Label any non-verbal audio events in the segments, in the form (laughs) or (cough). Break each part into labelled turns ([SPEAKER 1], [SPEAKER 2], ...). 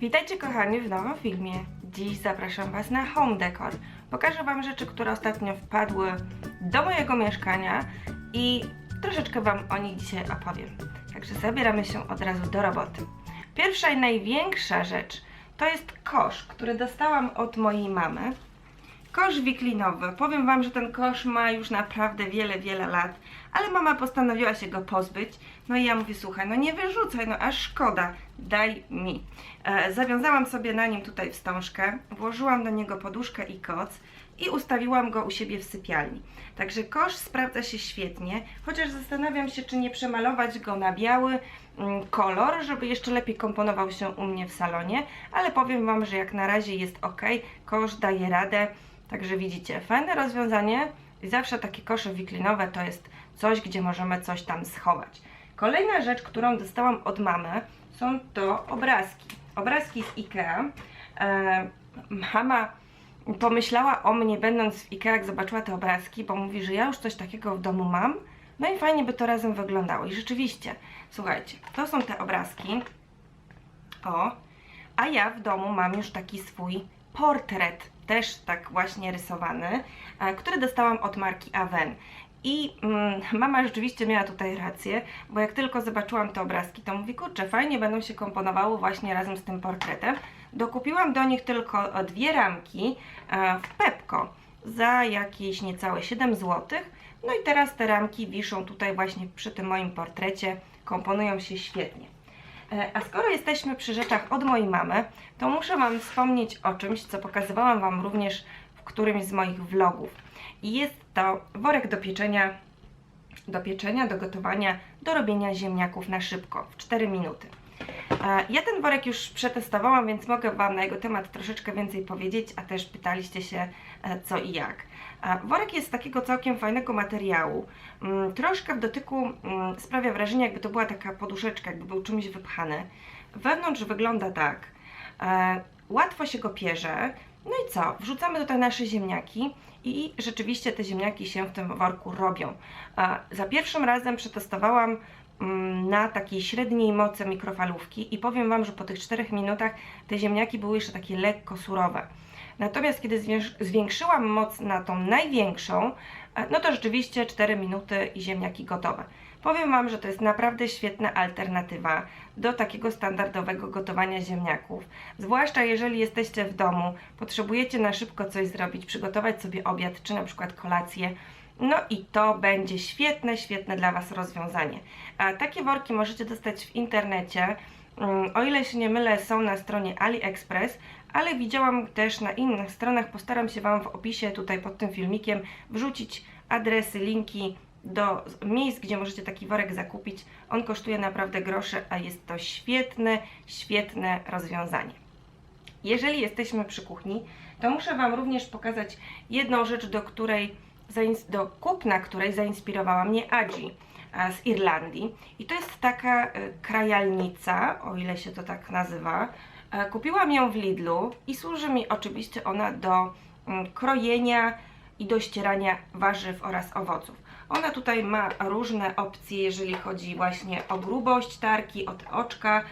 [SPEAKER 1] Witajcie kochani w nowym filmie. Dziś zapraszam Was na home decor. Pokażę Wam rzeczy, które ostatnio wpadły do mojego mieszkania i troszeczkę Wam o nich dzisiaj opowiem. Także zabieramy się od razu do roboty. Pierwsza i największa rzecz to jest kosz, który dostałam od mojej mamy. Kosz wiklinowy. Powiem Wam, że ten kosz ma już naprawdę wiele, wiele lat, ale mama postanowiła się go pozbyć. No i ja mówię, słuchaj, no nie wyrzucaj, no aż szkoda, daj mi. E, zawiązałam sobie na nim tutaj wstążkę, włożyłam do niego poduszkę i koc i ustawiłam go u siebie w sypialni. Także kosz sprawdza się świetnie, chociaż zastanawiam się, czy nie przemalować go na biały mm, kolor, żeby jeszcze lepiej komponował się u mnie w salonie, ale powiem Wam, że jak na razie jest ok, kosz daje radę. Także widzicie, fajne rozwiązanie i zawsze takie kosze wiklinowe to jest coś, gdzie możemy coś tam schować. Kolejna rzecz, którą dostałam od mamy, są to obrazki. Obrazki z IKEA. E, mama pomyślała o mnie, będąc w IKEA, jak zobaczyła te obrazki, bo mówi, że ja już coś takiego w domu mam. No i fajnie by to razem wyglądało. I rzeczywiście, słuchajcie, to są te obrazki. O, a ja w domu mam już taki swój portret, też tak właśnie rysowany, e, który dostałam od marki Aven. I mm, mama rzeczywiście miała tutaj rację, bo jak tylko zobaczyłam te obrazki, to mówi, kurczę, fajnie będą się komponowały właśnie razem z tym portretem. Dokupiłam do nich tylko e, dwie ramki e, w Pepko za jakieś niecałe 7 zł. No i teraz te ramki wiszą tutaj właśnie przy tym moim portrecie, komponują się świetnie. E, A skoro jesteśmy przy rzeczach od mojej mamy, to muszę Wam wspomnieć o czymś, co pokazywałam Wam również którymś z moich vlogów. I jest to worek do pieczenia, do pieczenia, do gotowania, do robienia ziemniaków na szybko, w 4 minuty. E, Ja ten worek już przetestowałam, więc mogę Wam na jego temat troszeczkę więcej powiedzieć, a też pytaliście się e, co i jak. E, Worek jest z takiego całkiem fajnego materiału. Mm, Troszkę w dotyku mm, sprawia wrażenie, jakby to była taka poduszeczka, jakby był czymś wypchany. Wewnątrz wygląda tak. Łatwo się go pierze. No i co? Wrzucamy tutaj nasze ziemniaki i rzeczywiście te ziemniaki się w tym worku robią. Za pierwszym razem przetestowałam mm, na takiej średniej mocy mikrofalówki i powiem Wam, że po tych 4 minutach te ziemniaki były jeszcze takie lekko surowe. Natomiast kiedy zwięks- zwiększyłam moc na tą największą, e, no to rzeczywiście 4 minuty i ziemniaki gotowe. Powiem Wam, że to jest naprawdę świetna alternatywa do takiego standardowego gotowania ziemniaków. Zwłaszcza jeżeli jesteście w domu, potrzebujecie na szybko coś zrobić, przygotować sobie obiad czy na przykład kolację. No i to będzie świetne, świetne dla Was rozwiązanie. A takie worki możecie dostać w internecie. Mm, O ile się nie mylę, są na stronie AliExpress, ale widziałam też na innych stronach. Postaram się Wam w opisie tutaj pod tym filmikiem wrzucić adresy, linki do miejsc, gdzie możecie taki worek zakupić. On kosztuje naprawdę grosze, a jest to świetne, świetne rozwiązanie. Jeżeli jesteśmy przy kuchni, to muszę Wam również pokazać jedną rzecz, do której do kupna której zainspirowała mnie Adzi e, z Irlandii. I to jest taka e, krajalnica, o ile się to tak nazywa. E, Kupiłam ją w Lidlu i służy mi oczywiście ona do mm, krojenia i do ścierania warzyw oraz owoców. Ona tutaj ma różne opcje, jeżeli chodzi właśnie o grubość tarki, o te oczka.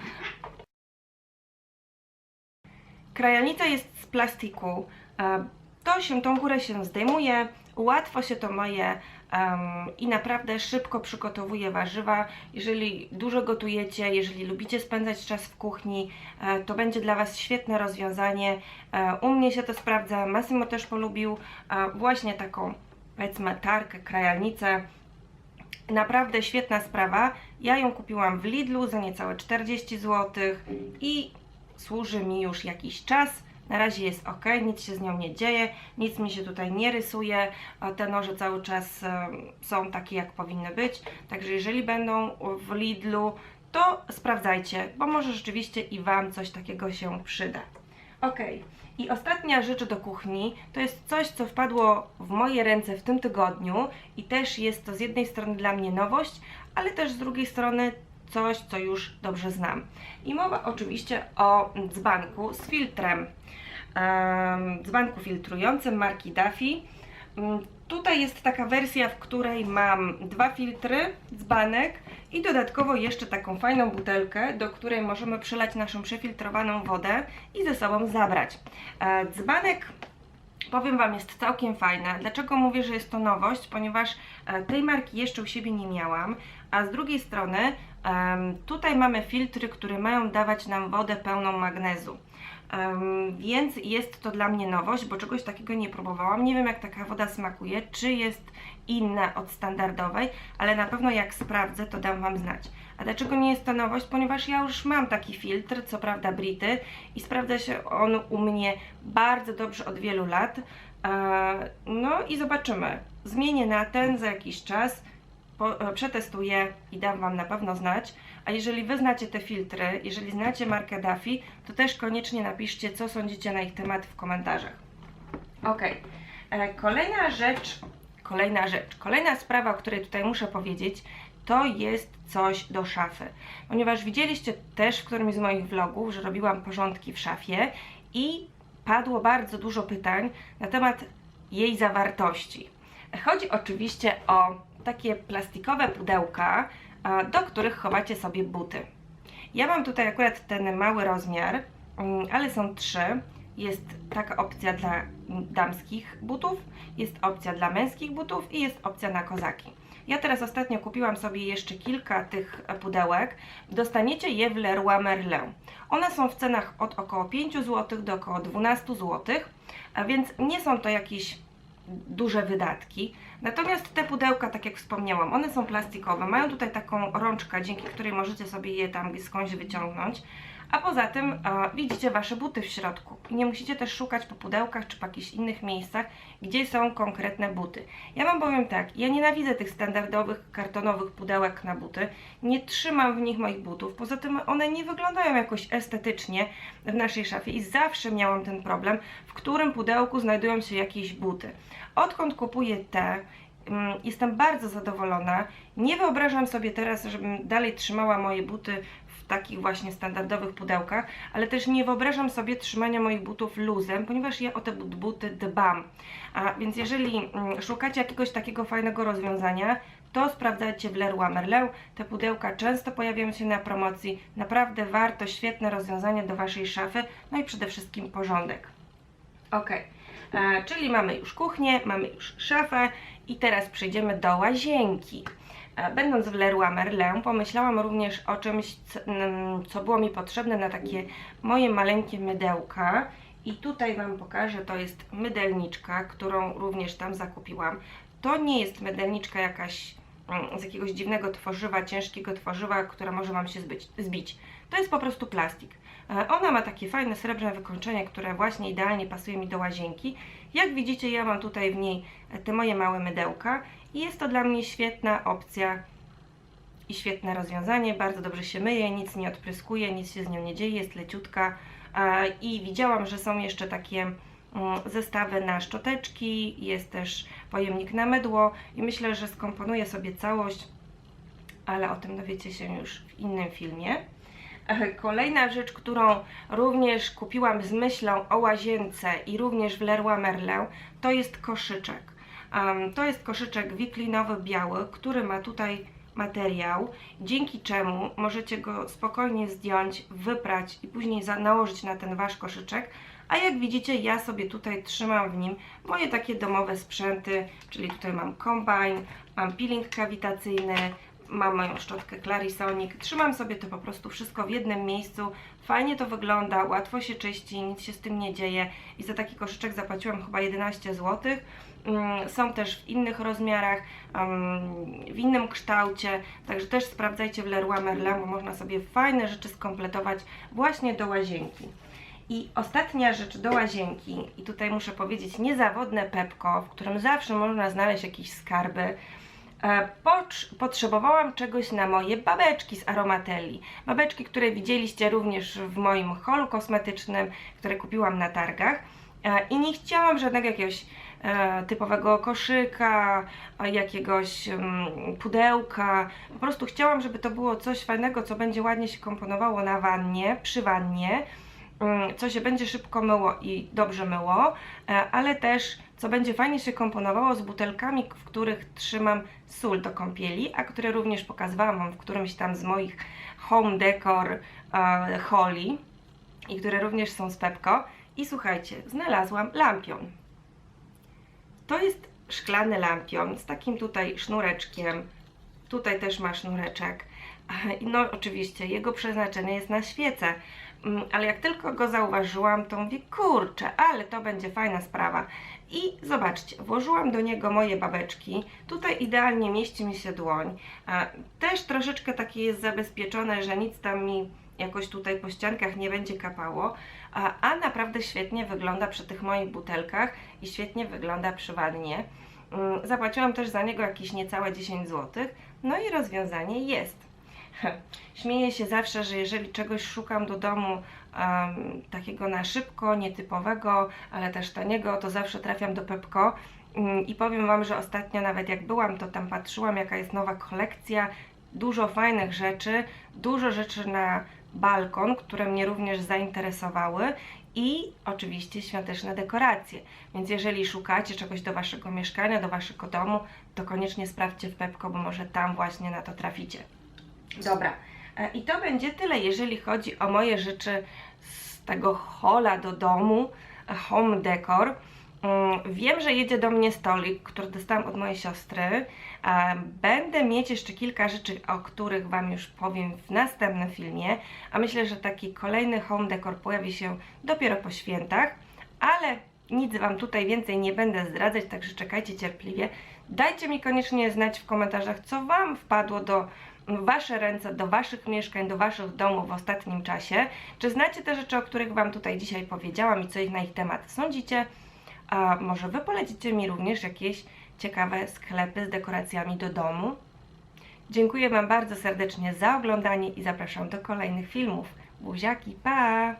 [SPEAKER 1] Krajalnica jest z plastiku. e, To się, tą górę się zdejmuje, łatwo się to myje em, i naprawdę szybko przygotowuje warzywa. Jeżeli dużo gotujecie, jeżeli lubicie spędzać czas w kuchni, e, to będzie dla Was świetne rozwiązanie. E, U mnie się to sprawdza, Massimo też polubił właśnie taką powiedzmy tarkę, krajalnicę. Naprawdę świetna sprawa. Ja ją kupiłam w Lidlu za niecałe 40 zł i służy mi już jakiś czas. Na razie jest ok, nic się z nią nie dzieje, nic mi się tutaj nie rysuje. Te noże cały czas em, są takie, jak powinny być. Także jeżeli będą w Lidlu, to sprawdzajcie, bo może rzeczywiście i Wam coś takiego się przyda. Ok. I ostatnia rzecz do kuchni to jest coś, co wpadło w moje ręce w tym tygodniu i też jest to z jednej strony dla mnie nowość, ale też z drugiej strony coś, co już dobrze znam. I mowa oczywiście o dzbanku z filtrem. Em, dzbanku filtrującym marki Duffy. Mm, Tutaj jest taka wersja, w której mam dwa filtry, dzbanek I dodatkowo jeszcze taką fajną butelkę, do której możemy przelać naszą przefiltrowaną wodę i ze sobą zabrać. E, dzbanek powiem Wam, jest całkiem fajna. Dlaczego mówię, że jest to nowość? Ponieważ e, tej marki jeszcze u siebie nie miałam, a z drugiej strony tutaj mamy filtry, które mają dawać nam wodę pełną magnezu. Em, więc jest to dla mnie nowość, bo czegoś takiego nie próbowałam. Nie wiem, jak taka woda smakuje, czy jest inna od standardowej, ale na pewno jak sprawdzę, to dam Wam znać. A dlaczego nie jest to nowość? Ponieważ ja już mam taki filtr, co prawda Brity, i sprawdza się on u mnie bardzo dobrze od wielu lat. E, No i zobaczymy. Zmienię na ten za jakiś czas, e, przetestuję i dam Wam na pewno znać. A jeżeli Wy znacie te filtry, jeżeli znacie markę Daffy, to też koniecznie napiszcie, co sądzicie na ich temat w komentarzach. Ok. E, Kolejna rzecz, kolejna rzecz, kolejna sprawa, o której tutaj muszę powiedzieć, to jest coś do szafy. Ponieważ widzieliście też w którymś z moich vlogów, że robiłam porządki w szafie i padło bardzo dużo pytań na temat jej zawartości. Chodzi oczywiście o takie plastikowe pudełka, do których chowacie sobie buty. Ja mam tutaj akurat ten mały rozmiar, mm, ale są trzy. Jest taka opcja dla damskich butów, jest opcja dla męskich butów i jest opcja na kozaki. Ja teraz ostatnio kupiłam sobie jeszcze kilka tych pudełek. Dostaniecie je w Leroy Merlin. One są w cenach od około 5 zł do około 12 zł, a więc nie są to jakieś duże wydatki. Natomiast te pudełka, tak jak wspomniałam, one są plastikowe, mają tutaj taką rączkę, dzięki której możecie sobie je tam skądś wyciągnąć. A poza tym e, widzicie Wasze buty w środku. I nie musicie też szukać po pudełkach czy po jakichś innych miejscach, gdzie są konkretne buty. Ja Wam powiem tak, ja nienawidzę tych standardowych kartonowych pudełek na buty. Nie trzymam w nich moich butów. Poza tym one nie wyglądają jakoś estetycznie w naszej szafie i zawsze miałam ten problem, w którym pudełku znajdują się jakieś buty. Odkąd kupuję te, mm, jestem bardzo zadowolona. Nie wyobrażam sobie teraz, żebym dalej trzymała moje buty w takich właśnie standardowych pudełkach, ale też nie wyobrażam sobie trzymania moich butów luzem, ponieważ ja o te but- buty dbam. A więc jeżeli mm, szukacie jakiegoś takiego fajnego rozwiązania, to sprawdzajcie w Leroy Merlin. Te pudełka często pojawiają się na promocji. Naprawdę warto, świetne rozwiązanie do Waszej szafy, no i przede wszystkim porządek. Ok, e, czyli mamy już kuchnię, mamy już szafę i teraz przejdziemy do łazienki. E, Będąc w Leroy Merlin, pomyślałam również o czymś, co, mm, co było mi potrzebne na takie moje maleńkie mydełka. I tutaj Wam pokażę, to jest mydelniczka, którą również tam zakupiłam. To nie jest mydelniczka jakaś mm, z jakiegoś dziwnego tworzywa, ciężkiego tworzywa, która może Wam się zbyć, zbić. To jest po prostu plastik. E, Ona ma takie fajne srebrne wykończenie, które właśnie idealnie pasuje mi do łazienki. Jak widzicie, ja mam tutaj w niej e, te moje małe mydełka i jest to dla mnie świetna opcja i świetne rozwiązanie. Bardzo dobrze się myje, nic nie odpryskuje, nic się z nią nie dzieje, jest leciutka. E, I widziałam, że są jeszcze takie mm, zestawy na szczoteczki, jest też pojemnik na mydło i myślę, że skomponuję sobie całość, ale o tym dowiecie się już w innym filmie. Kolejna rzecz, którą również kupiłam z myślą o łazience i również w Leroy Merlin, to jest koszyczek. To jest koszyczek wiklinowy biały, który ma tutaj materiał, dzięki czemu możecie go spokojnie zdjąć, wyprać i później nałożyć na ten wasz koszyczek. A jak widzicie, ja sobie tutaj trzymam w nim moje takie domowe sprzęty, czyli tutaj mam kombajn, mam peeling kawitacyjny, mam moją szczotkę Clarisonic. Trzymam sobie to po prostu wszystko w jednym miejscu. Fajnie to wygląda, łatwo się czyści, nic się z tym nie dzieje i za taki koszyczek zapłaciłam chyba 11 zł. Mm, Są też w innych rozmiarach, w innym kształcie, także też sprawdzajcie w Leroy Merlin, bo można sobie fajne rzeczy skompletować właśnie do łazienki. I ostatnia rzecz do łazienki, i tutaj muszę powiedzieć niezawodne Pepko, w którym zawsze można znaleźć jakieś skarby. E, potrzebowałam czegoś na moje babeczki z Aromatelli. Babeczki, które widzieliście również w moim holu kosmetycznym, które kupiłam na targach. E, I nie chciałam żadnego jakiegoś e, typowego koszyka, jakiegoś mm, pudełka. Po prostu chciałam, żeby to było coś fajnego, co będzie ładnie się komponowało na wannie, przy wannie. Mm, co się będzie szybko myło i dobrze myło, e, ale też co będzie fajnie się komponowało z butelkami, w których trzymam sól do kąpieli, a które również pokazywałam Wam w którymś tam z moich home decor e, holi i które również są z Pepko. I słuchajcie, znalazłam lampion. To jest szklany lampion z takim tutaj sznureczkiem. Tutaj też ma sznureczek. No oczywiście jego przeznaczenie jest na świecę, ale jak tylko go zauważyłam, to mówię, kurczę, ale to będzie fajna sprawa. I zobaczcie, włożyłam do niego moje babeczki. Tutaj idealnie mieści mi się dłoń. Też troszeczkę takie jest zabezpieczone, że nic tam mi jakoś tutaj po ściankach nie będzie kapało, a, a naprawdę świetnie wygląda przy tych moich butelkach i świetnie wygląda przy wannie. Mm, Zapłaciłam też za niego jakieś niecałe 10 zł. No i rozwiązanie jest. (laughs) Śmieję się zawsze, że jeżeli czegoś szukam do domu em, takiego na szybko, nietypowego, ale też taniego, to zawsze trafiam do Pepko. Mm, I powiem Wam, że ostatnio nawet jak byłam, to tam patrzyłam, jaka jest nowa kolekcja. Dużo fajnych rzeczy, dużo rzeczy na balkon, które mnie również zainteresowały i oczywiście świąteczne dekoracje. Więc jeżeli szukacie czegoś do Waszego mieszkania, do Waszego domu, to koniecznie sprawdźcie w Pepko, bo może tam właśnie na to traficie. Dobra, e, i to będzie tyle, jeżeli chodzi o moje rzeczy z tego hola do domu, e, home decor. Mm, Wiem, że jedzie do mnie stolik, który dostałam od mojej siostry. E, Będę mieć jeszcze kilka rzeczy, o których Wam już powiem w następnym filmie, a myślę, że taki kolejny home decor pojawi się dopiero po świętach, ale nic Wam tutaj więcej nie będę zdradzać, także czekajcie cierpliwie. Dajcie mi koniecznie znać w komentarzach, co Wam wpadło do w Wasze ręce, do Waszych mieszkań, do Waszych domów w ostatnim czasie. Czy znacie te rzeczy, o których Wam tutaj dzisiaj powiedziałam i co ich na ich temat sądzicie? A może Wy polecicie mi również jakieś ciekawe sklepy z dekoracjami do domu? Dziękuję Wam bardzo serdecznie za oglądanie i zapraszam do kolejnych filmów. Buziaki, pa!